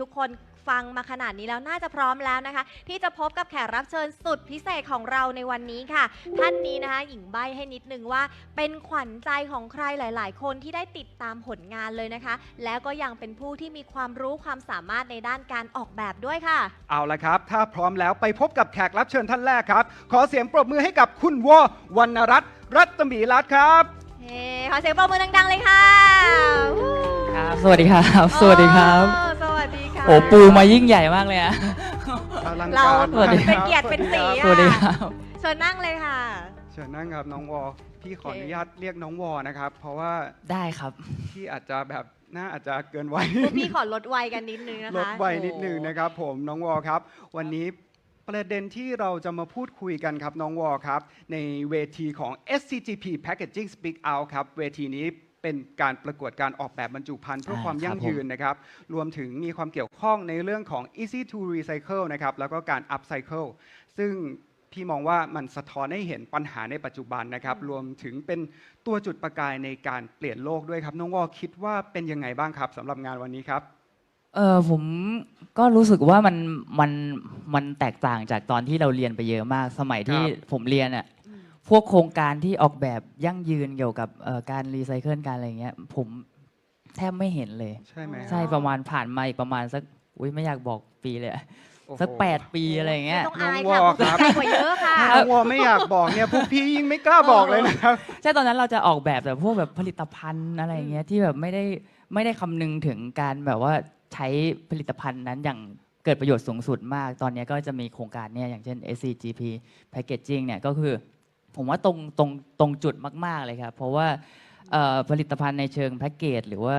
ทุกคนฟังมาขนาดนี้แล้วน่าจะพร้อมแล้วนะคะ ที่จะพบกับแขกรับเชิญสุดพิเศษของเราในวันนี้ค่ะ ท่านนี้นะคะ หญิงใบให้นิดนึงว่า เป็นขวัญใจของใครหลาย ๆ คนที่ได้ติดตามผลงานเลยนะคะ แล้วก็ยังเป็นผู้ที่มีความรู้ความสามารถในด้านการออกแบบด้วยค่ะ เอาละครับ ถ้าพร้อมแล้วไปพบกับแขกรับเชิญท่านแรกครับ ขอเสียงปรบมือให้กับคุณวอวรรณรัตน์รัตมีรัตน์ครับเฮ้ขอเสียงปรบมือดัง ๆ เลยค่ะ ครับ สวัสดีครับ สวัสดีครับโอ้ส วัสดีค่ะโอ้ปูมายิ่งใหญ่มากเลยอะ อลังเราการสวัสดีมากเป็นครับเกียรติเป็นสีสวัสดีครับเชิญนั่งเลยค่ะ เชิญนั่งครับน้องวอพี่ขอโออเค นุญาตเรียกน้องวอนะครับ เพราะว่าได้ครับ พี่อาจจะแบบหน้าอาจจะเกินวัยพวกพี่ขอลดวัยกันนิดนึงนะคะ ลดวัยนิดนึงโอ้นะครับ ผมน้องวอครับ วันนี้ประเด็นที่เราจะมาพูดคุยกันครับน้องวอครับ ในเวทีของ SCGP Packaging Speak Out ครับ เวทีนี้ เป็นการประกวดการออกแบบบรรจุภัณฑ์เพื่ออ่าความยั่งครับผมยืนนะครับ รวมถึงมีความเกี่ยวข้องในเรื่องของ easy to recycle นะครับ แล้วก็การ upcycle ซึ่งพี่มองว่ามันสะท้อนให้เห็นปัญหาในปัจจุบันนะครับ รวมถึงเป็นตัวจุดประกายในการเปลี่ยนโลกด้วยครับ น้องวอคิดว่าเป็นยังไงบ้างครับสำหรับงานวันนี้ครับ เออผมก็รู้สึกว่ามันมันมันแตกต่างจากตอนที่เราเรียนไปเยอะมาก สมัยที่ครับผมเรียนอะ พวกโครงการที่ออกแบบยั่งยืนเกี่ยวกับเอ่อการรีไซเคิลการอะไรเงี้ย ผมแทบไม่เห็นเลย ใช่ไหมใช่ประมาณผ่านมาอีกประมาณสักอุ้ยไม่อยากบอกปีเลยอะโอ้โหสักแปดปีอะไรอย่างเงี้ย ไม่ต้องอายน้องวค่ะอพวกครับพี่ใหญ่กว่าเยอะค่ะถ้าน้องวอไม่อยากบอกเนี่ยพวกพี่ยิ่งไม่กล้าบอกเลยนะครับ ใช่ตอนนั้นเราจะออกแบบแต่พวกแบบผลิตภัณฑ์อะไรอย่างเงี้ยที่แบบไม่ได้ไม่ได้คำนึงถึงการแบบว่าใช้ผลิตภัณฑ์นั้นอย่างเกิดประโยชน์สูงสุดมาก ตอนเนี้ยก็จะมีโครงการเนี่ยอย่างเช่น SCGP Packaging เนี่ยก็คือ ผมว่าตรงตรงตรงจุดมาก ๆ เลยครับ เพราะว่าเอ่อผลิตภัณฑ์ในเชิงแพ็กเกจหรือว่า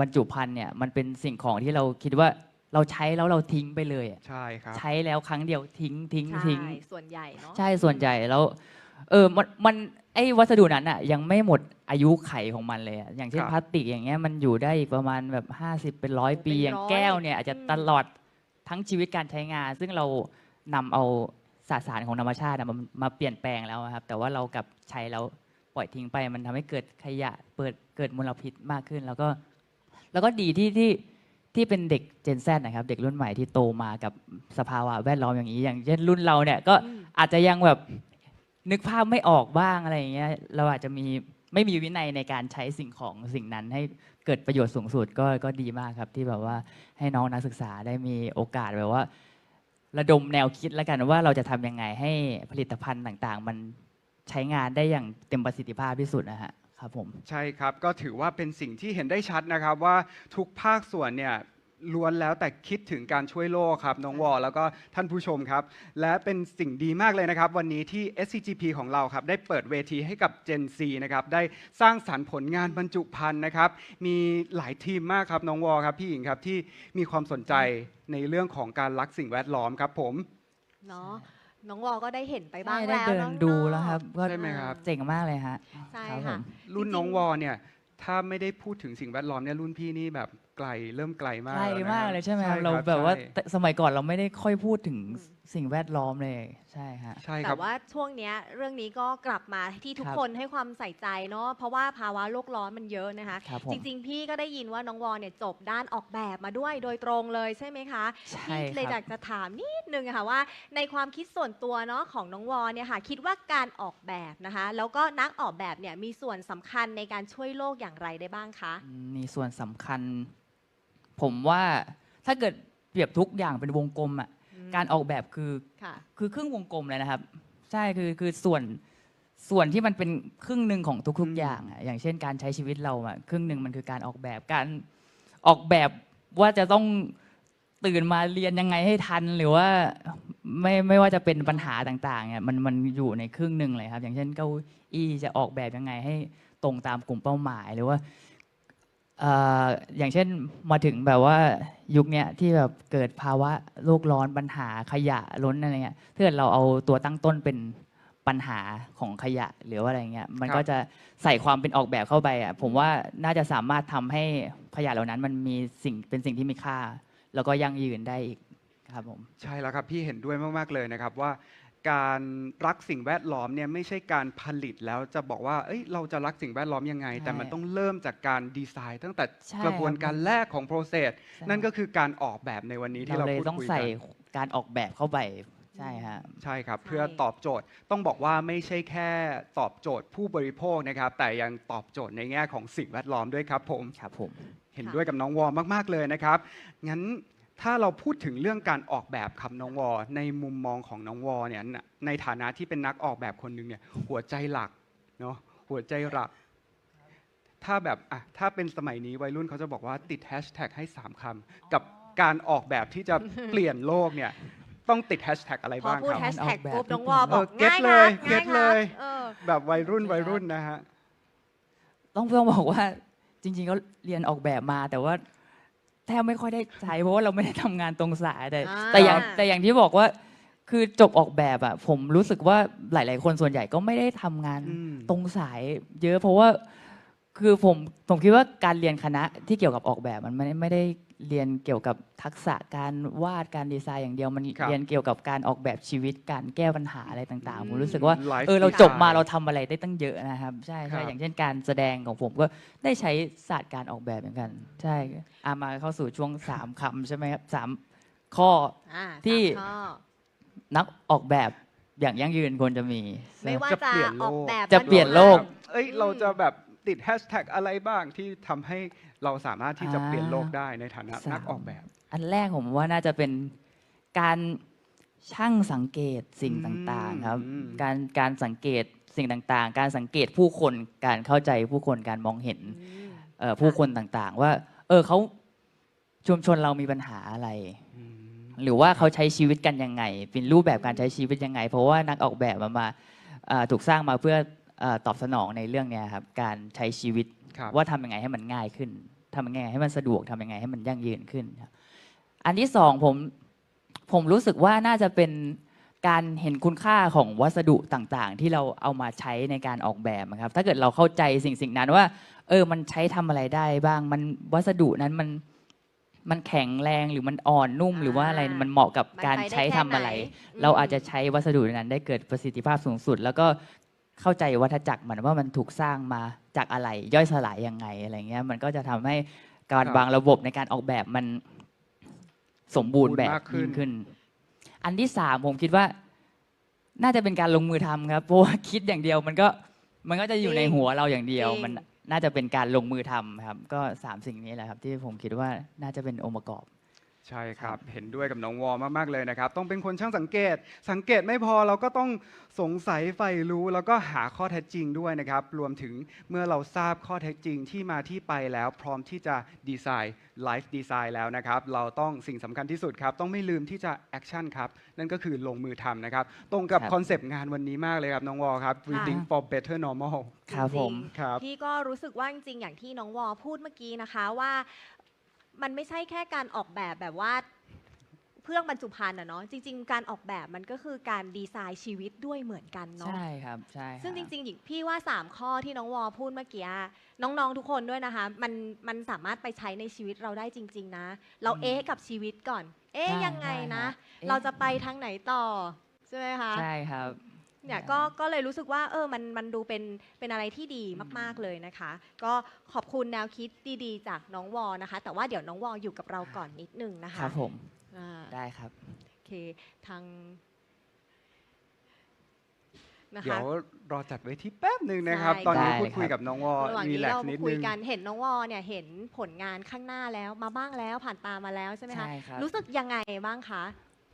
บรรจุภัณฑ์เนี่ยมันเป็นสิ่งของที่เราคิดว่าเราใช้แล้วเราทิ้งไปเลยอะใช่ครับ ใช้แล้วครั้งเดียวทิ้งทิ้งใช่ทิ้ง ส่วนใหญ่เนาะ ใช่ส่วนใหญ่แล้วเออมันมันไอ้วัสดุนั้นอะยังไม่หมดอายุไขของมันเลยอะอย่างเช่นครับ พลาสติกอย่างเงี้ยมันอยู่ได้อีกประมาณแบบ 50 เป็นร้อยปี เป็นอย่างร้อยแก้วเนี่ยอาจจะอืม ตลอดทั้งชีวิตการใช้งาน ซึ่งเรานำเอา สสารของธรรมชาติอะมามาเปลี่ยนแปลงแล้วอะครับ แต่ว่าเรากลับใช้แล้วปล่อยทิ้งไป มันทำให้เกิดขยะเปิดเกิดมลพิษมากขึ้น แล้วก็ แล้วก็ดีที่ที่ที่เป็นเด็กเจนแซนะครับ เด็กรุ่นใหม่ที่โตมากับสภาวะแวดล้อมอย่างนี้ อย่างเช่นรุ่นเราเนี่ยก็อืมอาจจะยังแบบนึกภาพไม่ออกบ้างอะไรอย่างเงี้ยเราอาจจะมีไม่มีวินัยในการใช้สิ่งของสิ่งนั้นให้เกิดประโยชน์สูงสุดก็ก็ดีมากครับ ที่แบบว่าให้น้องนักศึกษาได้มีโอกาสแบบว่า ระดมแนวคิดแล้วกันว่าเราจะทำยังไงให้ผลิตภัณฑ์ต่างๆ มันใช้งานได้อย่างเต็มประสิทธิภาพที่สุดนะฮะครับผม ใช่ครับ ก็ถือว่าเป็นสิ่งที่เห็นได้ชัดนะครับว่าทุกภาคส่วนเนี่ย ล้วนแล้วแต่คิดถึงการช่วยโลกครับ น้องวอแล้วก็ท่านผู้ชมครับ และเป็นสิ่งดีมากเลยนะครับ วันนี้ที่ SCGP ของเราครับ ได้เปิดเวทีให้กับ Gen Z นะครับ ได้สร้างสรรค์ผลงานบรรจุภัณฑ์นะครับ มีหลายทีมมากครับ น้องวอครับ พี่หญิงครับ ที่มีความสนใจในเรื่องของการรักสิ่งแวดล้อมครับผมเนาะน้องวอก็ได้เห็นไปบ้างใช่ได้แล้วเดินน้องๆดูแล้วครับก็ใช่ไหมครับเจ๋งมากเลยฮะใช่ครับผค่ะมรุ่นจริงๆน้องวอเนี่ยถ้าไม่ได้พูดถึงสิ่งแวดล้อมเนี่ยรุ่นพี่นี่แบบ ไกลเริ่มไกลมากใกล้แล้วนะครับมากเลยใช่ไหมครับคเราแบบว่าใช่แต่สมัยก่อนเราไม่ได้ค่อยพูดถึงอืมสิ่งแวดล้อมเลยใช่ฮะ ใช่คแต่รับ ว่าช่วงเนี้ยเรื่องนี้ก็กลับมาที่ทุกครับ คนให้ความใส่ใจเนาะเพราะว่าภาวะโลกร้อนมันเยอะนะคะ ครับผมจริง ๆ พี่ก็ได้ยินว่าน้องวอเนี่ยจบด้านออกแบบมาด้วยโดยตรงเลยใช่ไหมคะใช่พี่เลยคอรัยาบ กจะถามนิดนึงอะค่ะว่า ในความคิดส่วนตัวเนาะของน้องวอเนี่ยค่ะคิดว่าการออกแบบนะคะ แล้วก็นักออกแบบเนี่ยมีส่วนสำคัญในการช่วยโลกอย่างไรได้บ้างคะอืมมีส่วนสำคัญ ผมว่าถ้าเกิดเปรียบทุกอย่างเป็นวงกลมอะอืมการออกแบบคือค่ะ คือครึ่งวงกลมเลยนะครับ ใช่คือคือส่วนส่วนที่มันเป็นครึ่งหนึ่งของทุกอืมๆอย่างอะอย่างเช่นการใช้ชีวิตเราอะครึ่งหนึ่งมันคือการออกแบบการออกแบบว่าจะต้องตื่นมาเรียนยังไงให้ทันหรือว่าไม่ไม่ว่าจะเป็นปัญหาต่างๆเนี่ยมันมันอยู่ในครึ่งหนึ่งเลยครับ อย่างเช่นเก้าอี้จะออกแบบยังไงให้ตรงตามกลุ่มเป้าหมาย หรือว่า เอ่ออย่างเช่นมาถึงแบบว่ายุคเนี้ยที่แบบเกิดภาวะโลกร้อนปัญหาขยะล้นอะไรเงี้ยถ้าเกิดเราเอาตัวตั้งต้นเป็นปัญหาของขยะหรือว่าอะไรเงี้ยมันก็จะใส่ความเป็นออกแบบเข้าไปอะผมว่าน่าจะสามารถทำให้ขยะเหล่านั้นมันมีสิ่งเป็นสิ่งที่มีค่า แล้วก็ยั่งยืนได้อีกครับผม ใช่แล้วครับพี่เห็นด้วยมาก ๆ เลยนะครับว่า การรักสิ่งแวดล้อมเนี่ยไม่ใช่การผลิตแล้วจะบอกว่าเอ้ยเราจะรักสิ่งแวดล้อมยังไงใช่แต่มันต้องเริ่มจากการดีไซน์ ตั้งแต่ใช่กระบวนครับการแรกของ process ใช่ นั่นก็คือการออกแบบในวันนี้ที่เราเราเลยพูดต้องคุยใส่กันการออกแบบเข้าไปใช่ฮะ ใช่ครับใช่เพื่อตอบโจทย์ต้องบอกว่าไม่ใช่แค่ตอบโจทย์ผู้บริโภคนะครับ แต่ยังตอบโจทย์ในแง่ของสิ่งแวดล้อมด้วยครับผม ครับผม เห็นค่ะด้วยกับน้องวอมาก ๆ เลยนะครับ งั้น ถ้าเราพูดถึงเรื่องการออกแบบครับน้องวอในมุมมองของน้องวอเนี่ยน่ะในฐานะที่เป็นนักออกแบบคนหนึ่งเนี่ยหัวใจหลักเนาะหัวใจหลัก ถ้าแบบอะถ้าเป็นสมัยนี้วัยรุ่นเขาจะบอกว่าติดแฮชแท็กให้ 3คำกับการออกแบบที่จะเปลี่ยนโลกเนี่ยต้องติดแฮชแท็กอะไรพอบ้างพูดครับแฮชแท็กออกแบบปุ๊บที่น้องวอเป็นบอกเออเก็ตง่ายครับเลยเก็ตง่ายครับเลยเออแบบวัยรุ่นวัยรุ่นนะฮะต้องต้องบอกว่าจริงๆก็เรียนออกแบบมาแต่ว่า แทบไม่ค่อยได้ใช้เพราะว่าเราไม่ได้ทำงานตรงสายแต่อ่า แต่อย่างแต่อย่างที่บอกว่า คือจบออกแบบอะผมรู้สึกว่าหลาย ๆ คนส่วนใหญ่ก็ไม่ได้ทำงานอืม ตรงสาย เยอะเพราะว่าคือผมผมคิดว่าการเรียนคณะที่เกี่ยวกับออกแบบมันไม่ได้ไม่ได้ เรียนเกี่ยวกับทักษะการวาดการดีไซน์อย่างเดียวมันครับเรียนเกี่ยวกับการออกแบบชีวิตการแก้ปัญหาอะไรต่างอืมๆผมรู้สึกว่าไลฟ์เออเราดีไซน์จบมาเราทำอะไรได้ตั้งเยอะนะครับ ใช่ใช่ครับอย่างเช่นการแสดงของผมก็ได้ใช้ศาสตร์การออกแบบเหมือนกัน ใช่อามาเข้าสู่ช่วงสามคำใช่ไหมครับสามข้อ อ่าที่ สามข้อนักออกแบบอย่างยั่งยืนควรจะมี ไม่ว่าจะจะเปลี่ยนโลก ออกแบบจะเปลี่ยนโลก เอ้ยอืมเราจะแบบ ติดแฮชแท็กอะไรบ้างที่ทำให้เราสามารถที่จะอ่าเปลี่ยนโลกได้ในฐานะสามนักออกแบบ อันแรกผมว่าน่าจะเป็นการช่างสังเกตสิ่งอืมต่างๆ ครับอืมการการสังเกตสิ่งต่างๆ การสังเกตผู้คนการเข้าใจผู้คนการมองเห็นอืมเอ่อผู้คนต่างๆ ว่า เออเขาชุมชนเรามีปัญหาอะไรอืมหรือว่าเขาใช้ชีวิตกันยังไง เป็นรูปแบบการใช้ชีวิตยังไง เพราะว่านักออกแบบมามาเอ่อถูกสร้างมาเพื่อ เอ่อตอบสนองในเรื่องเนี้ยครับการใช้ชีวิตครับ ว่าทำยังไงให้มันง่ายขึ้นทำยังไงให้มันสะดวกทำยังไงให้มันยั่งยืนขึ้นครับอันที่สองผมผมรู้สึกว่าน่าจะเป็นการเห็นคุณค่าของวัสดุต่างๆ ที่เราเอามาใช้ในการออกแบบนะครับ ถ้าเกิดเราเข้าใจสิ่งสิ่งนั้นว่า เออมันใช้ทำอะไรได้บ้าง มันวัสดุนั้นมันมันแข็งแรงหรือมันอ่อนนุ่มอ่าหรือว่าอะไรมันเหมาะกับมันการไปได้ใช้ทำอะไร แค่ไหน เราอาจจะใช้วัสดุนั้นได้เกิดประสิทธิภาพสูงสุด แล้วก็ เข้าใจวัฏจักรมันว่ามันถูกสร้างมาจากอะไร ย่อยสลายยังไงอะไรเงี้ยมันก็จะทำให้การครับวางระบบในการออกแบบมันสมบูรณ์แบบมากขึ้น ยิ่งขึ้น อันที่สามผมคิดว่า น่าจะเป็นการลงมือทำครับเพราะว่าคิดอย่างเดียวมันก็มันก็จะอยู่ในหัวเราอย่างเดียว จริง มันน่าจะเป็นการลงมือทำครับ ก็สามสิ่งนี้แหละครับ ที่ผมคิดว่าน่าจะเป็นองค์ประกอบ ใช่ครับ เห็นด้วยกับน้องวอมากๆเลยนะครับ ต้องเป็นคนช่างสังเกต สังเกตไม่พอเราก็ต้องสงสัยใฝ่รู้ แล้วก็หาข้อเท็จจริงด้วยนะครับ รวมถึงเมื่อเราทราบข้อเท็จจริงที่มาที่ไปแล้ว พร้อมที่จะดีไซน์ไลฟ์ดีไซน์แล้วนะครับ เราต้องสิ่งสำคัญที่สุดครับ ต้องไม่ลืมที่จะแอคชั่นครับ นั่นก็คือลงมือทำนะครับ ตรงกับครับคอนเซปต์งานวันนี้มากเลยครับน้องวอครับ Reading for Better Normal ครับผมจงๆครับพี่ก็รู้สึกว่าจริงๆอย่างที่น้องวอพูดเมื่อกี้นะคะว่า มันไม่ใช่แค่การออกแบบแบบว่าเครื่องบรรจุภัณฑ์อะเนาะจริง ๆ การออกแบบมันก็คือการดีไซน์ชีวิตด้วยเหมือนกันเนาะ ใช่ครับใช่ซึ่งจครับริงๆหญิงพี่ว่า 3 ข้อที่น้องวอพูดเมื่อกี้ น้องๆทุกคนด้วยนะคะ มันมันสามารถไปใช้ในชีวิตเราได้จริง ๆ นะ เราอืมเอ๊ะกับชีวิตก่อน เอ๊ะใช่ยังไงนะใช่ครับเอ๊ะเราจะไปทางไหนต่อ ใช่ไหมคะ ใช่ครับ เนี่ยใช่ก็ก็เลยรู้สึกว่าเออมันมันดูเป็นเป็นอะไรที่ดีมาก ๆเลยนะคะ ก็ขอบคุณแนวคิดดีๆ จากน้องวอนะคะ แต่ว่าเดี๋ยวน้องวออยู่กับเราก่อนนิดนึงนะคคะรับผมอ่าได้ครับ โอเคทางนะเดี๋ยคะ วรอจัดไว้ที่แป๊บหนึ่งนะครับ ใช่ ตอนนี้ได้พูดคุยครับ กับน้องวอระหว่างรีนี้แลกเราซ์นิมาดคุนึยง กันเห็นน้องวอเนี่ยเห็นผลงานข้างหน้าแล้วมาบ้างแล้วผ่านตามาแล้วใช่ไหมคะ ใช่ครับ รู้สึกยังไงบ้างคะ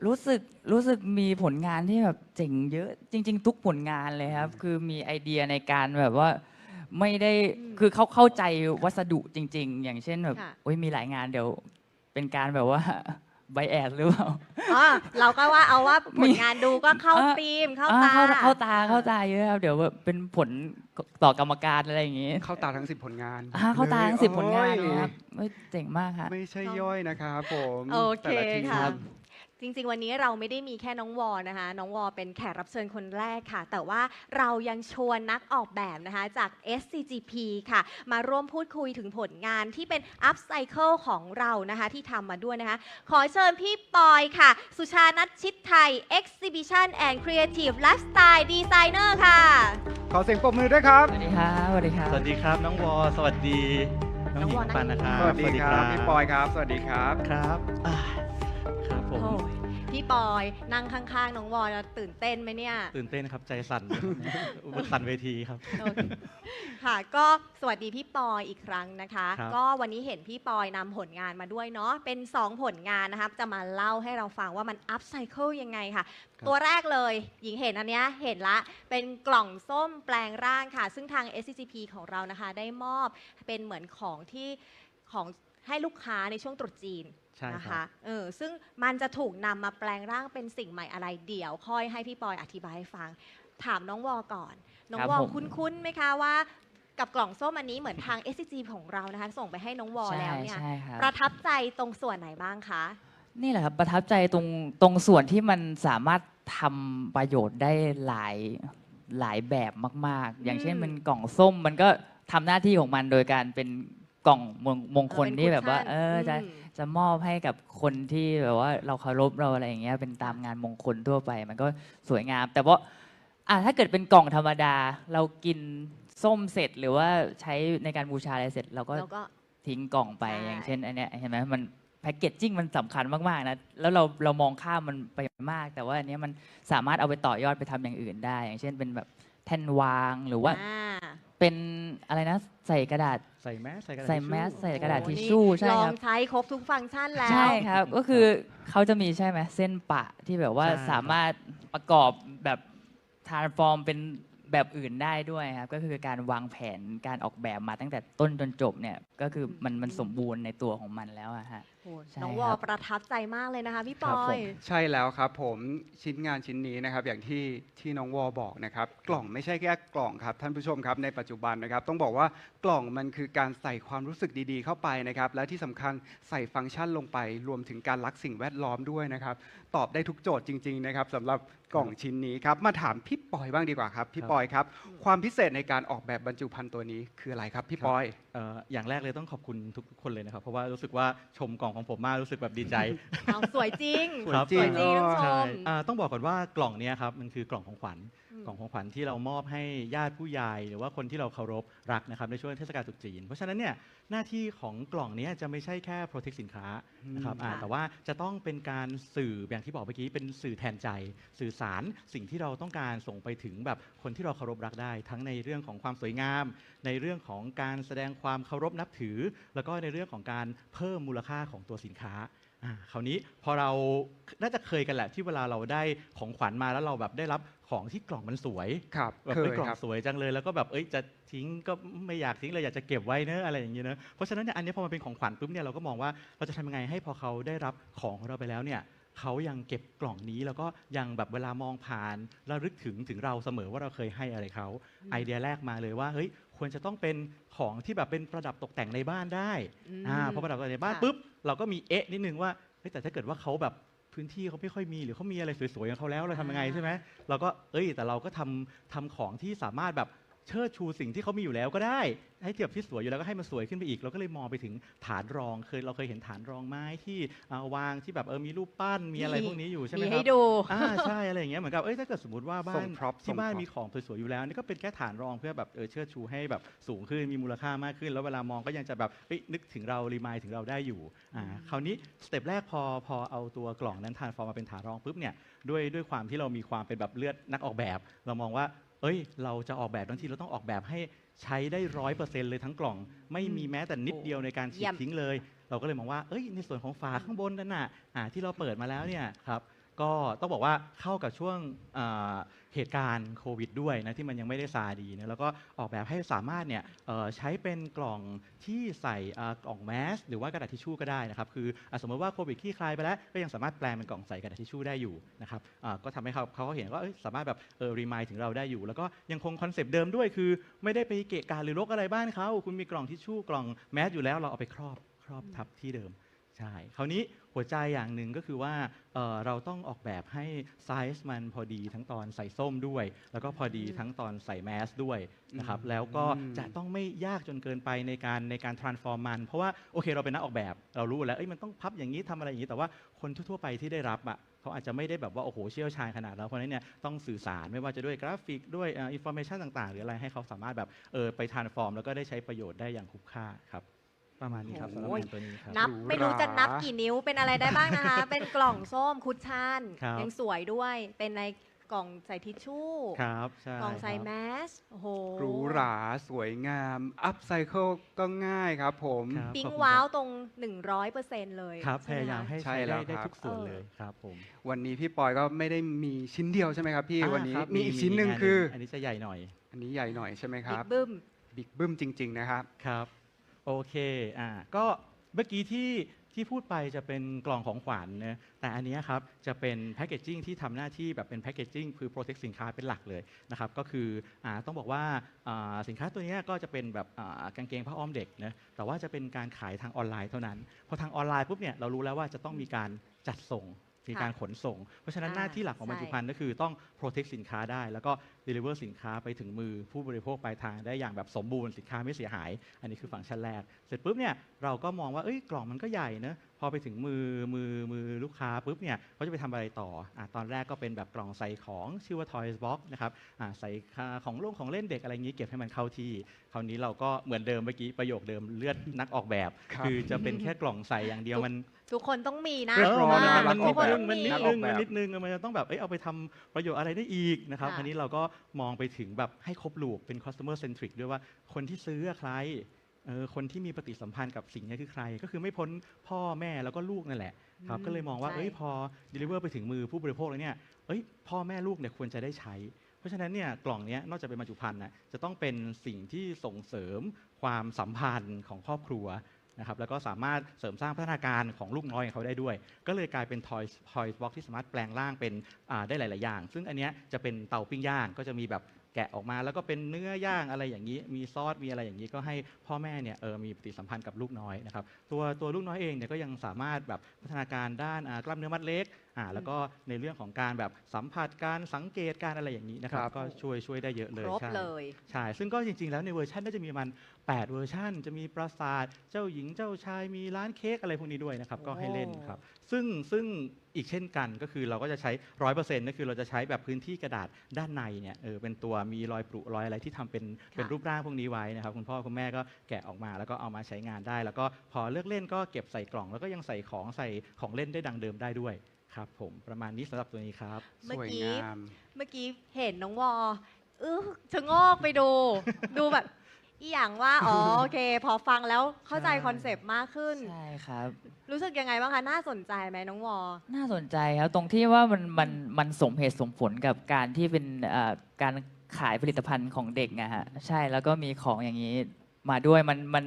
รู้สึกรู้สึกมีผลงานที่แบบเจ๋งเยอะจริง ๆ ทุกผลงานเลยครับ คือมีไอเดียในการแบบว่าไม่ได้คือเขาเข้าใจวัสดุจริง ๆ อย่างเช่นแบบโอ้ยมีหลายงานเดี๋ยวเป็นการแบบว่าไบแอดหรือเปล่า อ๋อเราก็ว่าเอาว่าผมีลงานดูก็เข้าอ่า ธีมเข้าอ่ตาเข้าเข้าตาเข้าตาเยอะครับเดี๋ยวแบบเป็นผลต่อกรรมการอะไรอย่างงี้เข้าตาทั้งสิบผลงานอ่าเข้าตาทั้งสิบผลงานโอ้เลยครับเอ้ยเจ๋งมากครับไม่ใช่ย่อยนะครับผมโอเคแต่ละทีมค่ะ ครับ จริง ๆ วันนี้เราไม่ได้มีแค่น้องวอนะคะ น้องวอเป็นแขกรับเชิญคนแรกค่ะ แต่ว่าเรายังชวนนักออกแบบนะคะจาก SCGP ค่ะ มาร่วมพูดคุยถึงผลงานที่เป็น Upcycle ของเรานะคะที่ทำมาด้วยนะคะ ขอเชิญพี่ปอยค่ะ สุชานัทชิดไทย Exhibition and Creative Lifestyle Designer ค่ะ ขอเสียงปรบมือด้วยครับ สวัสดีครับสวัสดีครับ สวัสดีครับน้องวอสวัสดีน้องหญิน้องวองนั่งปันนะครับสวัสดีครับพี่ปอยครับ สวัสดีครับครับอ่าครับผม โอ้ย พี่ปอยนั่งข้างๆน้องวอจะตื่นเต้นไหมเนี่ย ตื่นเต้นครับใจสั่น สั่นเวทีครับ โอเคค่ะก็สวัสดีพี่ปอยอีกครั้งนะคะ ครับ ก็วันนี้เห็นพี่ปอยนำผลงานมาด้วยเนาะเป็น 2 ผลงานนะครับ จะมาเล่าให้เราฟังว่ามัน up cycle ยังไงค่ะ ตัวแรกเลยหญิงเห็นอันเนี้ยเห็นละเป็นกล่องส้มแปลงร่างค่ะ ซึ่งทาง SCGP ของเรานะคะ ได้มอบเป็นเหมือนของที่ของให้ลูกค้าในช่วงตรุษจีนใช่นะครัคะบ เออซึ่งมันจะถูกนำมาแปลงร่างเป็นสิ่งใหม่อะไรเดี๋ยวค่อยให้พี่ปอยอธิบายให้ฟัง ถามน้องวอก่อน น้องครับวอผม คุ้นๆไหมคะว่า กับกล่องส้มอันนี้เหมือนทาง SCG ของเรานะคะ ส่งไปให้น้องวอใช่แล้วเนี่ย ใช่ครับ ประทับใจตรงส่วนไหนบ้างคะ นี่แหละครับประทับใจตรงตรงส่วนที่มันสามารถทำประโยชน์ได้หลายหลายแบบมาก ๆ อย่างเช่นอืมมันกล่องส้มมันก็ทำหน้าที่ของมันโดยการเป็นกล่องมงมงคลเออเป็นที่แบบว่าคุชชั่นเออจะอืม จะมอบให้กับคนที่แบบว่าเราเคารพเราอะไรอย่างเงี้ยเป็นตามงานมงคลทั่วไป มันก็สวยงาม แต่ว่าอะถ้าเกิดเป็นกล่องธรรมดา เรากินส้มเสร็จหรือว่าใช้ในการบูชาอะไรเสร็จเราก็แล้วก็ ทิ้งกล่องไปใช่ อย่างเช่นอันเนี้ยเห็นไหมมันแพคเกจจิ้งมันสำคัญมากๆนะแล้วเราเรามองข้ามมันไปมาก แต่ว่าอันเนี้ยมันสามารถเอาไปต่อยอดไปทำอย่างอื่นได้ อย่างเช่นเป็นแบบแท่นวางหรือว่า อ่า เป็นอะไรนะใส่กระดาษใส่แมสใส่กระดาษใส่ทิชชู่แมสใส่กระดาษโอ้ทิชนี่ชู่ใช่ลอคงรับ ใช้ครบทุกฟังก์ชันแล้ว ใช่ครับ ก็คือเขาจะมีใช่ไหมเส้นปะที่แบบว่าใช่ครับสามารถประกอบแบบทานฟอร์มเป็นแบบอื่นได้ด้วยครับ ก็คือการวางแผนการออกแบบมาตั้งแต่ต้นจนจบเนี่ย ก็คือมันมันสมบูรณ์ในตัวของมันแล้วอะฮะโอ้ยใช่น้องวอครับ ประทับใจมากเลยนะคะพี่ปครับอผยมใช่แล้วครับผมชิ้นงานชิ้นนี้นะครับอย่างที่ที่น้องวอบอกนะครับกล่องไม่ใช่แค่กล่องครับท่านผู้ชมครับในปัจจุบันนะครับ ต้องบอกว่ากล่องมันคือการใส่ความรู้สึกดีๆเข้าไปนะครับ และที่สำคัญใส่ฟังก์ชันลงไป รวมถึงการรักสิ่งแวดล้อมด้วยนะครับ ตอบได้ทุกโจทย์จริง ๆ นะครับสำหรับกล่องชิ้นนี้ครับมาถามพี่ปอยบ้างดีกว่าครับพี่ปอยครับ ความพิเศษในการออกแบบบรรจุภัณฑ์ตัวนี้คืออะไรครับพี่ปอยเอ่ออย่างแรกเลยต้องขอบคุณทุกๆคนเลยนะครับ เพราะว่ารู้สึกว่าชมกล่องของผมมากรู้สึกแบบดีใจ เอาสวยจริง สวยครับจริง สวยจริงต้องชใช่ม อ่าต้องบอกก่อนว่ากล่องเนี้ยครับมันคือกล่องของขวัญ อืมกล่องของขวัญที่เรามอบให้ญาติผู้ใหญ่หรือว่าคนที่เราเคารพรักนะครับในช่วงเทศกาลตรุษจีน เพราะฉะนั้นเนี่ยหน้าที่ของกล่องนี้จะไม่ใช่แค่ protect สินค้านะครับอ่าแต่ว่าจะต้องเป็นการสื่ออย่างที่บอกเมื่อกี้เป็นสื่อแทนใจ สื่อสารสิ่งที่เราต้องการส่งไปถึงแบบคนที่เราเคารพรักได้ ทั้งในเรื่องของความสวยงาม ในเรื่องของการแสดงความเคารพนับถือ แล้วก็ในเรื่องของการเพิ่มมูลค่าของตัวสินค้า อ่าคราวนี้พอเราน่าจะเคยกันแหละที่เวลาเราได้ของขวัญมาแล้วเราแบบได้รับของที่กล่องมันสวยครับแบบเคเอ้ยยกล่อคงรับ สวยจังเลยแล้วก็แบบเอ้ยจะทิ้งก็ไม่อยากทิ้งเลยอยากจะเก็บไว้เนอะอะไรอย่างเงี้ยเนอะเพราะฉะนั้นเนี่ยอันนี้พอมันเป็นของขวัญปุ๊บเนี่ยเราก็มองว่าเราจะทำยังไงให้พอเขาได้รับของของเราไปแล้วเนี่ยเขายังเก็บกล่องนี้แล้วก็ยังแบบเวลามองผ่านระลึกถึงถึงเราเสมอว่าเราเคยให้อะไรเขาไอเดียแรกมาเลยว่าเฮ้ย ควรจะต้องเป็นของที่แบบเป็นประดับตกแต่งในบ้านได้อืมอ่าพอประดับตกแต่งในบ้านค่ะปุ๊บเราก็มีเอ๊ะนิดนึงว่าเฮ้ยแต่ถ้าเกิดว่าเขาแบบพื้นที่เขาไม่ค่อยมีหรือเขามีอะไรสวยๆของเขาแล้วเราทำยังไงใช่ไหมเราก็เอ้ยแต่เราก็ทำทำของที่สามารถแบบ เชิดชูสิ่งที่เขามีอยู่แล้วก็ได้ ให้เทียบที่สวยอยู่แล้วก็ให้มันสวยขึ้นไปอีก เราก็เลยมองไปถึงฐานรองเคยเราเคยเห็นฐานรองไม้ที่อ่าวางที่แบบเออมีรูปปั้นมีอะไรพวกนี้อยู่ใช่ไหมมีคให้รับดู อ่าใช่อะไรอย่างเงี้ยเหมือนกับเอ้ยถ้าเกิดสมมติว่าบ้าส่นง prop ส่ที่งบ้าน prop มีของสวยๆอยู่แล้วนี่ก็เป็นแค่ฐานรองเพื่อแบบเออเชิดชูให้แบบสูงขึ้นมีมูลค่ามากขึ้น แล้วเวลามองก็ยังจะแบบเอ้ยนึกถึงเรารีมายถึงเราได้อยู่อ่าคราวนี้สเต็ปแรกพอพอเอาตัวกล่องนั้นทานฟอร์มมาเป็นฐานรองปุ๊บเนี่ย ด้วยด้วยความที่เรามีความเป็นแบบเลือดนักออกแบบ เรามองว่า เอ้ย เราจะออกแบบทั้งทีเราต้องออกแบบให้ใช้ได้ร้อยเปอร์เซ็นต์เลยทั้งกล่อง ไม่มีแม้แต่นิดเดียวในการฉีเยี่ยกมทิ้งเลย เราก็เลยมองว่าเอ้ยในส่วนของฝาข้างบนนั่นน่ะอ่าที่เราเปิดมาแล้วเนี่ยครับ ก็ต้องบอกว่าเข้ากับช่วงอ่าเหตุการณ์โควิดด้วยนะที่มันยังไม่ได้ซาดีนะแล้วก็ออกแบบให้สามารถเนี่ยเอ่อใช้เป็นกล่องที่ใส่อ่ากล่องแมสหรือว่ากระดาษทิชชู่ก็ได้นะครับคืออะสมมติว่าโควิดคลี่คลายไปแล้วก็ยังสามารถแปลงเป็นกล่องใส่กระดาษทิชชู่ได้อยู่นะครับอ่าก็ทำให้เขาเขาเห็นว่าเอ้ยสามารถแบบเออรีมายถึงเราได้อยู่ แล้วก็ยังคงคอนเซปต์เดิมด้วยคือ ไม่ได้ไปเกะกะหรือรกอะไรบ้านเขาคุณมีกล่องทิชชู่กล่องแมสอยู่แล้วเราเอาไปครอบครอบทับที่เดิม ใช่ คราวนี้ หัวใจอย่างหนึ่งก็คือว่าเอ่อเราต้องออกแบบให้ไซส์มันพอดีทั้งตอนใส่ส้มด้วย แล้วก็พอดีทั้งตอนใส่แมสด้วยนะครับอืมแล้วก็จะต้องไม่ยากจนเกินไปในการในการ transform มัน เพราะว่าโอเคเราเป็นนักออกแบบ เรารู้แล้วเอ้ยมันต้องพับอย่างนี้ทำอะไรอย่างนี้ แต่ว่าคนทั่วๆไปที่ได้รับอะเขาอาจจะไม่ได้แบบว่าโอ้โหเชี่ยวชาญขนาดเราเพราะฉะนั้นเนี่ยต้องสื่อสารไม่ว่าจะด้วยกราฟิกด้วยอินโฟเมชันต่างๆ หรืออะไรให้เขาสามารถแบบเออไป transform แล้วก็ได้ใช้ประโยชน์ได้อย่างคุ้มค่าครับ ประมาณนี้ครับสำหรับโอ้ยงานตัวนี้ครับ นับหรูไม่รู้หรา จะนับกี่นิ้วเป็นอะไรได้บ้างนะคะ เป็นกล่องส้มคุชชั่นครับ ยังสวยด้วยเป็นในกล่องใส่ทิชชู่ครับใช่กล่องใส่ครับ แมสโอ้โหหรูหราสวยงาม อัพไซเคิลก็ง่ายครับผม ครับ ปิ๊งขอบคุณว้าวครับตรง 100%เลยครับพใช่ไหยายามคะ ให้ใช่ใช้แล้ได้วได้ครับ ทุกส่วนเออเลยครับผมวันนี้พี่ปอยก็ไม่ได้มีชิ้นเดียวใช่ไหมครับพี่อ่าวันนี้ครับมีอีกชิ้นหนึ่งคือ อันนี้จะใหญ่หน่อยอันนี้ใหญ่หน่อยใช่ไหมคบิ๊รักบบึ้ม บิ๊กบึ้มจริง ๆ นะครับ ครับ โอเคอ่าก็เมื่อกี้ที่ที่พูดไปจะเป็นกล่องของขวัญนะแต่อันนี้ครับจะเป็นแพคเกจจิ้งที่ทำหน้าที่แบบเป็นแพคเกจจิ้งคือโปรเทคสินค้าเป็นหลักเลยนะครับก็คืออ่าต้องบอกว่าอ่าสินค้าตัวนี้ก็จะเป็นแบบอ่ากางเกงผ้าอ้อมเด็กนะแต่ว่าจะเป็นการขายทางออนไลน์เท่านั้นพอทางออนไลน์ปุ๊บเนี่ยเรารู้แล้วว่าจะต้องมีการจัดส่ง มีการขนส่ง เพราะฉะนั้นอ่าหน้าที่หลักของบรรจุใช่ภัณฑ์ก็คือต้องโปรเทคสินค้าได้ แล้วก็ deliver สินค้าไปถึงมือผู้บริโภคปลายทางได้อย่างแบบสมบูรณ์สินค้าไม่เสียหาย อันนี้คือฟังก์ชันแรก เสร็จปุ๊บเนี่ยเราก็มองว่าเอ้ยกล่องมันก็ใหญ่เนอะ พอไปถึงมือมือมือลูกค้าปุ๊บเนี่ยเขาจะไปทำอะไรต่ออะตอนแรกก็เป็นแบบกล่องใส่ของชื่อว่า Toys Box นะครับอะใส่ค่าของลงของเล่นเด็กอะไรอย่างนี้เก็บให้มันเข้าที่ คราวนี้เราก็เหมือนเดิมเมื่อกี้ประโยคเดิมเลือดนักออกแบบครับคือจะเป็นแค่กล่องใส่อย่างเดียวมันทุกคนต้องมีนะเรียบร้อยเออนะมันรันิกดออกนึแบบงมันนิดนักอนึอกงแบบมันนิดนึงมันจะต้องแบบเอ้ยเอาไปทำประโยชน์อะไรได้อีกนะครับค่ะอันนี้เราก็มองไปถึงแบบให้ครบลูปเป็น customer centric ด้วยว่าคนที่ซื้ออะใคร เออคนที่มีปฏิสัมพันธ์กับสิ่งนี้คือใคร ก็คือไม่พ้นพ่อแม่แล้วก็ลูกนั่นแหละครับอืมก็เลยมองว่าใช่เอ้ยพอ deliver ไปถึงมือผู้บริโภคแล้วเนี่ยเอ้ยพ่อแม่ลูกเนี่ยควรจะได้ใช้ เพราะฉะนั้นเนี่ยกล่องเนี้ยนอกจากเป็นบรรจุภัณฑ์นะจะต้องเป็นสิ่งที่ส่งเสริมความสัมพันธ์ของครอบครัวนะครับแล้วก็สามารถเสริมสร้างพัฒนาการของลูกน้อยของเขาได้ด้วย ก็เลยกลายเป็น Toy Toy Box ที่สามารถแปลงร่างเป็นอ่าได้หลาย ๆ อย่าง ซึ่งอันเนี้ยจะเป็นเตาปิ้งย่างก็จะมีแบบ แกะออกมาแล้วก็เป็นเนื้อย่างอะไรอย่างนี้ มีซอสมีอะไรอย่างนี้ก็ให้พ่อแม่เนี่ยเออมีปฏิสัมพันธ์กับลูกน้อยนะครับตัวตัวลูกน้อยเองเนี่ยก็ยังสามารถแบบพัฒนาการด้านกล้ามเนื้อมัดเล็ก อ่าแล้วก็ในเรื่องของการแบบสัมผัสการสังเกตการอะไรอย่างนี้นะครับครับก็ช่วยช่วยได้เยอะเลยครบใช่เลยใช่ซึ่งก็จริง ๆ แล้วในเวอร์ชันน่าจะมีประมาณ8เวอร์ชันจะมีปราสาทเจ้าหญิงเจ้าชายมีร้านเค้กอะไรพวกนี้ด้วยนะครับก็ให้เล่นครับ ซึ่งซึ่งอีกเช่นกันก็คือเราก็จะใช้ร้อยเปอร์เซ็นต์ก็คือเราจะใช้แบบพื้นที่กระดาษด้านในเนี่ยเออเป็นตัวมีรอยปรุรอยอะไรที่ทำเป็นเป็นรูปร่างพวกนี้ไว้นะครับคุณพ่อคุณแม่ก็แกะออกมาแล้วก็เอามาใช้งานได้ แล้วก็พอเลือกเล่นก็เก็บใส่กล่อง แล้วก็ยังใส่ของใส่ของเล่นได้ดังเดิมได้ด้วย ครับผมประมาณนี้สำหรับตัวนี้ครับ เมื่สอวยกี้งาม เมื่อกี้เห็นน้องวอเออชะโงกไปดู ดูแบบอีหยังว่าอ๋อโอเค พอฟังแล้วเข้าใจใช่ คอนเซปต์มากขึ้น ใช่ครับ รู้สึกยังไงบ้างคะ น่าสนใจไหมน้องวอ น่าสนใจครับ ตรงที่ว่ามันมันมันสมเหตุสมผลกับการที่เป็นเอ่อการขายผลิตภัณฑ์ของเด็กนะฮะใช่แล้วก็มีของอย่างนี้มาด้วยมันมัน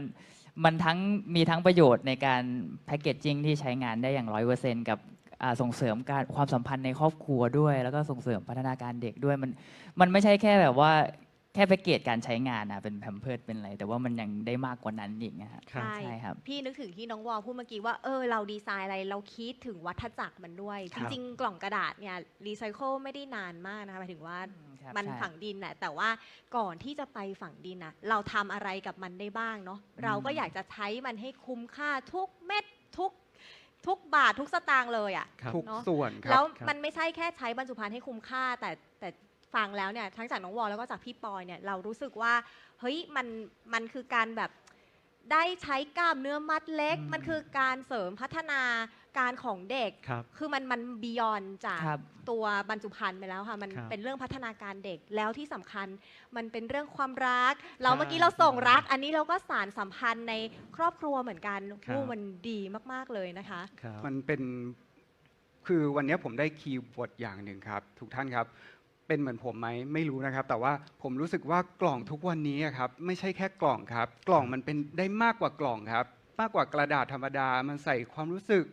มันทั้งมีทั้งประโยชน์ในการแพคเกจจิ้งที่ใช้งานได้อย่างร้อยเปอร์เซ็นต์กับ อ่าส่งเสริมการความสัมพันธ์ในครอบครัวด้วย แล้วก็ส่งเสริมพัฒนาการเด็กด้วยมันมันไม่ใช่แค่แบบว่าแค่แพคเกจการใช้งานนะเป็นแพมเพิร์ดเป็นอะไร แต่ว่ามันยังได้มากกว่านั้นอีกนะฮะครับ ใช่ใช่ครับ พี่นึกถึงที่น้องวอพูดเมื่อกี้ว่าเออเราดีไซน์อะไรเราคิดถึงวัฏจักรมันด้วย คจรับ ริงๆ กล่องกระดาษเนี่ยรีไซเคิลไม่ได้นานมากนะคะหมายถึงว่าครับมันใช่ ฝังดินแหละแต่ว่าก่อนที่จะไปฝังดินนะเราทำอะไรกับมันได้บ้างเนาะเราก็อยากจะใช้มันให้คุ้มค่าทุกเม็ดทุก ทุกบาททุกสตางค์เลยอะ่ะ ครับ ทุกเนอะ ส่วนคแล้รัวบครับ มันไม่ใช่แค่ใช้บรรจุภัณฑ์ให้คุ้มค่า แต่แต่ฟังแล้วเนี่ยทั้งจากน้องวอลแล้วก็จากพี่ปอยเนี่ยเรารู้สึกว่าเฮ้ยมันมันคือการแบบได้ใช้กล้ามเนื้อมัดเล็ก อืม มันคือการเสริมพัฒนา การของเด็กครับคือมันมันบียอนจากครับตัวบรรจุภัณฑ์ไปแล้วค่ะมันครับเป็นเรื่องพัฒนาการเด็กแล้วที่สำคัญ มันเป็นเรื่องความรัก เราใช่เมื่อกี้เราส่งรัก อันนี้เราก็สารสัมพันธ์ในครอบครัวเหมือนกันครับโอ้มันดีมากๆเลยนะคะ ครับ มันเป็นคือวันนี้ผมได้คีย์เวิร์ดอย่างหนึ่งครับ ทุกท่านครับ เป็นเหมือนผมไหมไม่รู้นะครับ แต่ว่าผมรู้สึกว่ากล่องทุกวันนี้อะครับ ไม่ใช่แค่กล่องครับ กล่องมันเป็นได้มากกว่ากล่องครับ มากกว่ากระดาษธรรมดา มันใส่ความรู้สึก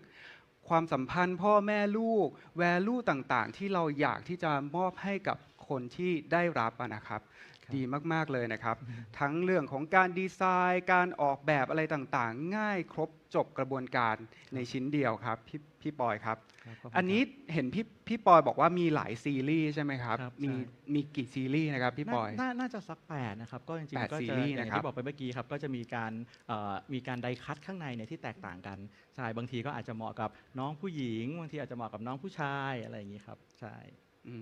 ความสัมพันธ์พ่อแม่ลูกแวลูต่างๆ ที่เราอยากที่จะมอบให้กับคนที่ได้รับอะนะครับครับ ดีมากๆเลยนะครับ ทั้งเรื่องของการดีไซน์ การออกแบบอะไรต่างๆ ง่ายครบ จบกระบวนการในชิ้นเดียวครับพี่พี่ปอยครับ ครับขบคุณอันนี้เห็นพี่พี่ปอยบอกว่ามีหลายซีรีส์ใช่ไหมครับ ครับมีใช่ มีกี่ซีรีส์นะครับพี่ปอยน่าน่าจะสักแปดนะครับ ก็จริงแปดๆก็ซีจะรีส์อย่างนะครับที่บอกไปเมื่อกี้ครับ ก็จะมีการเอ่อมีการไดคัตข้างในเนี่ยที่แตกต่างกัน ใช่ บางทีก็อาจจะเหมาะกับน้องผู้หญิง บางทีอาจจะเหมาะกับน้องผู้ชายอะไรอย่างนี้ครับ ใช่ อื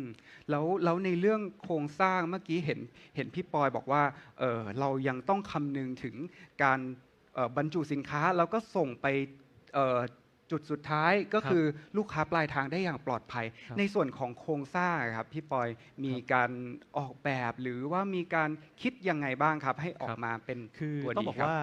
มแล้วแล้วในเรื่องโครงสร้างเมื่อกี้เห็นเห็นพี่ปอยบอกว่าเออเรายังต้องคำนึงถึงการเอ่อ บรรจุสินค้าแล้วก็ส่งไปเอ่อจุดสุดท้ายก็ครับคือลูกค้าปลายทางได้อย่างปลอดภัยครับในส่วนของโครงสร้างครับพี่ปอยมีการออกแบบหรือว่ามีการคิดยังไงบ้างครับ ให้ออกมาเป็นคือตัวต้องดีบอกครับว่า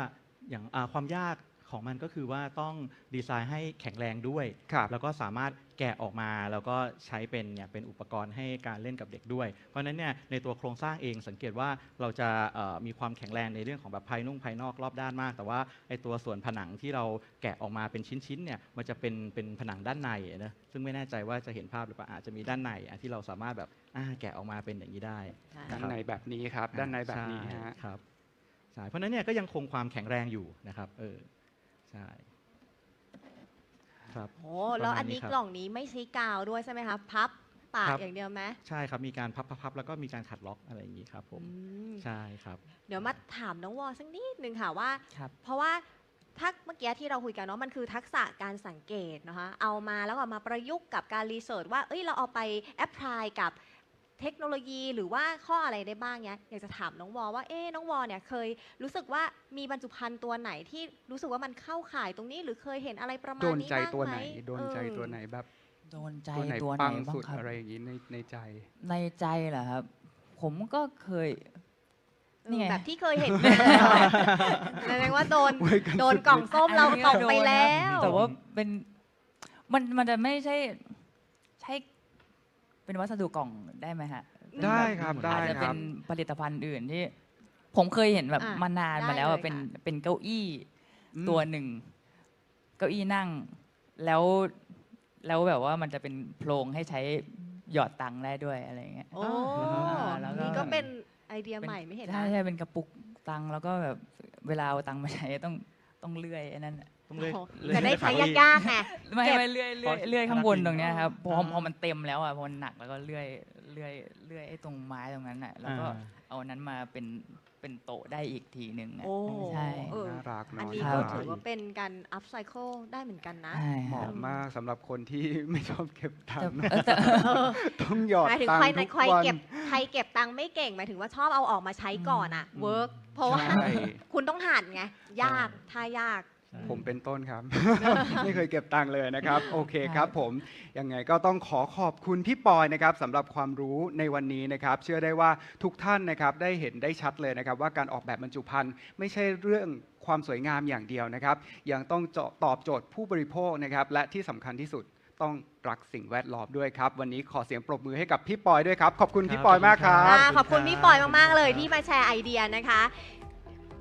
อย่างอ่าความยาก ของมันก็คือว่าต้องดีไซน์ให้แข็งแรงด้วย ครับแล้วก็สามารถแกะออกมาแล้วก็ใช้เป็นเนี่ยเป็นอุปกรณ์ให้การเล่นกับเด็กด้วย เพราะฉะนั้นเนี่ยในตัวโครงสร้างเองสังเกตว่าเราจะเอ่อมีความแข็งแรงในเรื่องของแบบภายนุ่งภายนอกรอบด้านมาก แต่ว่าไอตัวส่วนผนังที่เราแกะออกมาเป็นชิ้นๆเนี่ยมันจะเป็นเป็นผนังด้านในนะซึ่งไม่แน่ใจว่าจะเห็นภาพหรือเปล่าอาจจะมีด้านในอะที่เราสามารถแบบอ่าแกะออกมาเป็นอย่างนี้ได้ด้านในแบบนี้ครับ ด้านในแบบนี้ใช่ฮะครับใช่เพราะฉะนั้นเนี่ยก็ยังคงความแข็งแรงอยู่นะครับเออ ใช่ ครับ โอ้แล้วอันนี้ประมาณนี้ครับ กล่องนี้ไม่ใช้กาวด้วยใช่ไหมคะพับปากครับอย่างเดียวไหมใช่ครับมีการพับพับพับแล้วก็มีการขัดล็อกอะไรอย่างนี้ครับ ผมอืมใช่ครับ เดี๋ยวมาถามน้องวอสักนิดนึงค่ะว่า ครับ เพราะว่าถ้าเมื่อกี้ที่เราคุยกันเนาะมันคือทักษะการสังเกตนะคะเอามาแล้วก็มาประยุกต์กับการรีเสิร์ชว่าเอ้ยเราเอาไปแอพพลายกับ เทคโนโลยีหรือว่าข้ออะไรได้บ้างเนี้ยอยากจะถามน้องวอว่าเอ๊ะน้องวอเนี่ยเคยรู้สึกว่ามีบรรจุภัณฑ์ตัวไหนที่รู้สึกว่ามันเข้าข่ายตรงนี้หรือเคยเห็นอะไรประมาณโดนนี้ใจบ้างตัวไหไหมนโดนใจเออตัวไหนแบบโดนใจตัวไหนตัวไหนปังบ้างสุดครับอะไรอย่างนี้ในในใจ ในใจเหรอครับ ผมก็เคย นี่ไง แบบที่เคยเห็นมาแสดงว่าโดนไว้กัน โดนกล่องส้มเราตกไปแล้ว แต่ว่าเป็นมันมันจะไม่ใช่ใช่ เป็นวัสดุกล่องได้ไหมฮะได้ครับอาได้จจะคเป็รันบ ผลิตภัณฑ์อื่นที่ ผมเคยเห็นแบบอะมานานได้มาแล้วอะเลยเป็นค่ะ เป็นเก้าอี้อืม ตัวหนึ่ง เก้าอี้นั่ง แล้วแล้วแบบว่ามันจะเป็นโพรงให้ใช้หยอดตังค์ได้ด้วยอะไรอย่างเงี้ย โอ้อ่าแล้วก็ นี่ก็เป็นไอเดียใหม่ไม่เห็นใช่นะใช่เป็นกระปุกตังค์แล้วก็แบบเวลาเอาตังค์มาใช้ต้องต้องเลื่อยไอ้นั่นน่ะ ต้องเลยโอ้โหเลยจะได้ใช้เลื่อยยากๆไง ไม่เก็บไม่เลื่อยเลื่อยพอเลื่อยข้างบนตรงเนี้ยครับพออ่าพอมันเต็มแล้วอะพอมันหนักแล้วก็เลื่อยเลื่อยเลื่อยไอ้ตรงไม้ตรงนั้นอะแล้วก็อ่าเอาอันนั้นมาเป็นเป็นโต๊ะได้อีกทีหนึ่งอะโอ้ใช่ เออน่ารักอันเนาะนี้ครัก็บถือว่าเป็นการอัพไซเคิลได้เหมือนกันนะ ใช่เหครัมาะบมากสำหรับคนที่ไม่ชอบเก็บตังแต่ค์เออแต่ต้องหยอดหมายถึงตังใครค์ทุกใครวันเก็บใครเก็บตังค์ไม่เก่งหมายถึงว่าชอบเอาออกมาใช้ก่อนอะเวิร์กเพราะว่าใช่ คุณต้องหันไง ยากท่ายากใช่ ผมเป็นต้นครับ ไม่เคยเก็บตังค์เลยนะครับ โอเคครับผม ยังไงก็ต้องขอขอบคุณพี่ปอยนะครับสำหรับความรู้ในวันนี้นะครับ เชื่อได้ว่าทุกท่านนะครับได้เห็นได้ชัดเลยนะครับ ว่าการออกแบบบรรจุภัณฑ์ไม่ใช่เรื่องความสวยงามอย่างเดียวนะครับ ยังต้องเจาะตอบโจทย์ผู้บริโภคนะครับ และที่สำคัญที่สุดต้องรักสิ่งแวดล้อมด้วยครับ วันนี้ขอเสียงปรบมือให้กับพี่ปอยด้วยครับ ขอบคุณพี่ปอยมากครับ อ่าขอบคุณพี่ปอยมาก ๆ เลยที่มาแชร์ไอเดียนะคะ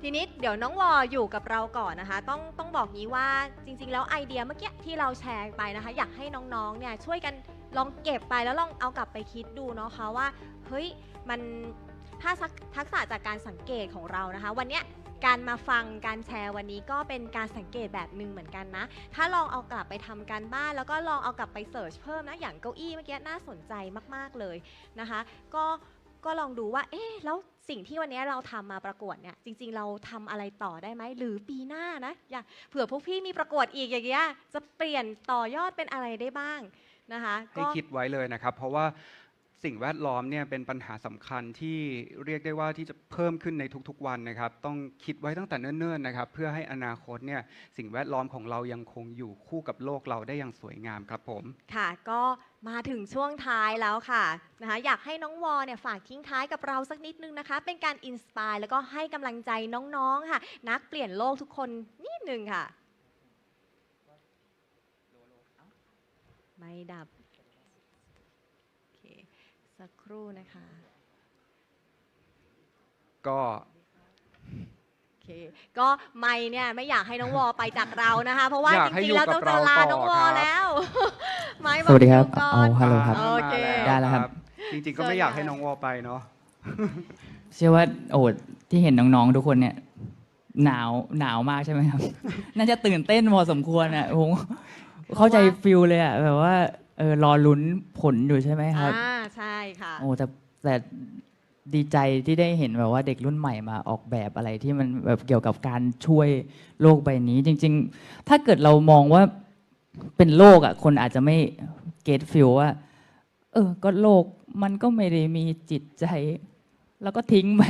ทีนี้เดี๋ยวน้องวออยู่กับเราก่อนนะคะ ต้องต้องบอกงี้ว่าจริง ๆ แล้วไอเดียเมื่อกี้ที่เราแชร์ไปนะคะ อยากให้น้องๆเนี่ยช่วยกันลองเก็บไปแล้วลองเอากลับไปคิดดูเนาะคะว่าเฮ้ยมันถ้าทักษะจากการสังเกตของเรานะคะ วันเนี้ยการมาฟังการแชร์วันนี้ก็เป็นการสังเกตแบบหนึ่งเหมือนกันนะ ถ้าลองเอากลับไปทำการบ้าน แล้วก็ลองเอากลับไปเสิร์ชเพิ่มนะ อย่างเก้าอี้เมื่อกี้น่าสนใจมาก ๆ เลยนะคะ ก็ ก็ลองดูว่า เอ๊ะ แล้วสิ่งที่วันนี้เราทำมาประกวดเนี่ย จริง ๆ เราทำอะไรต่อได้ไหม หรือปีหน้านะ อย่าเผื่อพวกพี่มีประกวดอีกอย่างเงี้ย จะเปลี่ยนต่อยอดเป็นอะไรได้บ้างนะคะ ให้คิดไว้เลยนะครับ เพราะว่า สิ่งแวดล้อมเนี่ยเป็นปัญหาสำคัญที่เรียกได้ว่าที่จะเพิ่มขึ้นในทุกๆวันนะครับ ต้องคิดไว้ตั้งแต่เนิ่นๆนะครับ เพื่อให้อนาคตเนี่ยสิ่งแวดล้อมของเรายังคงอยู่คู่กับโลกเราได้อย่างสวยงามครับผม ค่ะ ก็มาถึงช่วงท้ายแล้วค่ะนะคะอยากให้น้องวอเนี่ยฝากทิ้งท้ายกับเราสักนิดนึงนะคะ เป็นการอินสปายแล้วก็ให้กำลังใจน้องๆค่ะ นักเปลี่ยนโลกทุกคนนิดนึงค่ะ ไม่ดับ สักครู่นะคะ ก็โอเคก็ไม่เนี่ยไม่อยากให้น้องวอไปจากเรานะคะ เพราะว่าอยาจกให้ริองยู่ๆแล้วกับต้องจะเราลาต่อน้องวอครับแล้วไม่สวัสดีครับอกเอาฮัลโหลครับโอเคมาได้แล้วครับ จริงๆก็ไม่อยากให้น้องวอไปเนาะเชื่อว่าโอ้ที่เห็นน้องๆทุกคนเนี่ย หนาวหนาวมากใช่ไหมครับ น่าจะตื่นเต้นพอสมควรอะผมเข้าใจฟิลเลยอะแบบว่าเออรอลุ้นผลอยู่ใช่ไหมครับอ่าใช่ ค่ะ โอ้แต่แต่ดีใจที่ได้เห็นแบบว่าเด็กรุ่นใหม่มาออกแบบอะไรที่มันแบบเกี่ยวกับการช่วยโลกใบนี้ จริง ๆ ถ้าเกิดเรามองว่าเป็นโลกอะ คนอาจจะไม่เก็ตฟิลว่า เออ ก็โลกมันก็ไม่ได้มีจิตใจ แล้วก็ทิ้งไป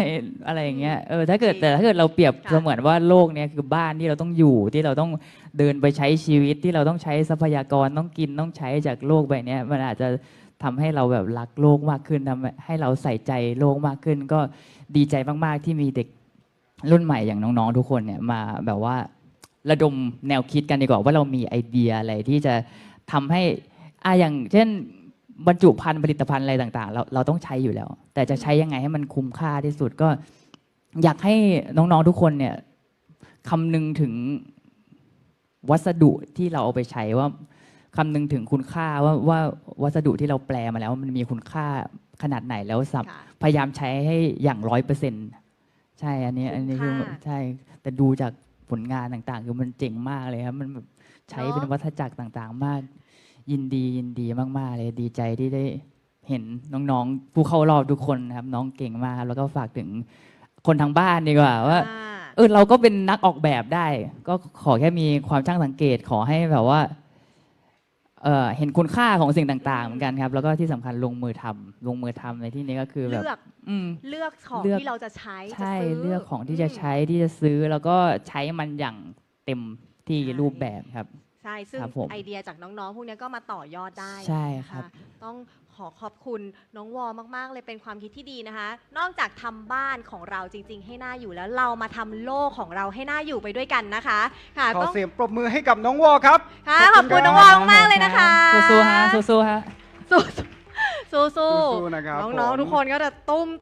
อะไรอย่างเงี้ยเออถ้าเกิดแต่ถ้าเกิดเราเปรียบค่ะเสมือนว่าโลกเนี้ยคือบ้านที่เราต้องอยู่ที่เราต้องเดินไปใช้ชีวิตที่เราต้องใช้ทรัพยากรต้องกินต้องใช้จากโลกใบเนี้ยมันอาจจะ ทำให้เราแบบรักโลกมากขึ้นทำให้เราใส่ใจโลกมากขึ้น ก็ดีใจมากๆที่มีเด็กรุ่นใหม่อย่างน้องๆ ทุกคนเนี่ยมาแบบว่าระดมแนวคิดกันดีกว่าว่าเรามีไอเดียอะไรที่จะทำให้อะอย่างเช่นบรรจุภัณฑ์ผลิตภัณฑ์อะไรต่างๆ เราเราต้องใช้อยู่แล้ว แต่จะใช้ยังไงให้มันคุ้มค่าที่สุดก็อยากให้น้องๆทุกคนเนี่ยคำนึงถึงวัสดุที่เราเอาไปใช้ว่า คำนึงถึงคุณค่าว่าว่าวัสดุที่เราแปลมาแล้วมันมีคุณค่าขนาดไหนแล้วสับค่ะพยายามใช้ให้อย่างร้อยเปอร์เซ็นต์ใช่อันนี้อันนี้คือคุ้มค่า ใช่ แต่ดูจากผลงานต่างๆ คือมันเจ๋งมากเลยครับมันแบบใช้เนอะเป็นวัฏจักรต่างๆ มาก ยินดียินดีมากๆ เลยดีใจที่ได้เห็นน้องๆ ผู้เข้ารอบทุกคนนะครับ น้องเก่งมากครับแล้วก็ฝากถึงคนทางบ้านดีกว่าว่า อ่า เออเราก็เป็นนักออกแบบได้ ก็ขอแค่มีความช่างสังเกตขอให้แบบว่า เออเห็นคุณค่าของสิ่งต่างๆเหมือนกันครับ แล้วก็ที่สำคัญลงมือทำลงมือทำในที่นี้ก็คือแบบเลือกอืม เลือกของเลือก ที่เราจะใช้จะใช่ซื้ เลือกของที่จะใช้ที่จะซื้อแล้วก็ใช้มันอย่างเต็มที่ใช่ รูปแบบครับ ใช่ซึ่งครับผมไอเดียจากน้องๆ พวกนี้ก็มาต่อยอดได้ใช่นะะครับต้อง ขอขอบคุณน้องวอมาก ๆ เลยเป็นความคิดที่ดีนะคะ นอกจากทำบ้านของเราจริง ๆ ให้น่าอยู่แล้วเรามาทำโลกของเราให้น่าอยู่ไปด้วยกันนะคะ ค่ะขอต้องเสียงปรบมือให้กับน้องวอครับ ค่ะขขออบบคุคุณณครับน้องวอมากๆเลยนะคะสู้ๆฮะสู้ๆฮะ สู้สู้สู้สู้ๆนะครับน้องผม ๆทุกคนก็จะตุ้ม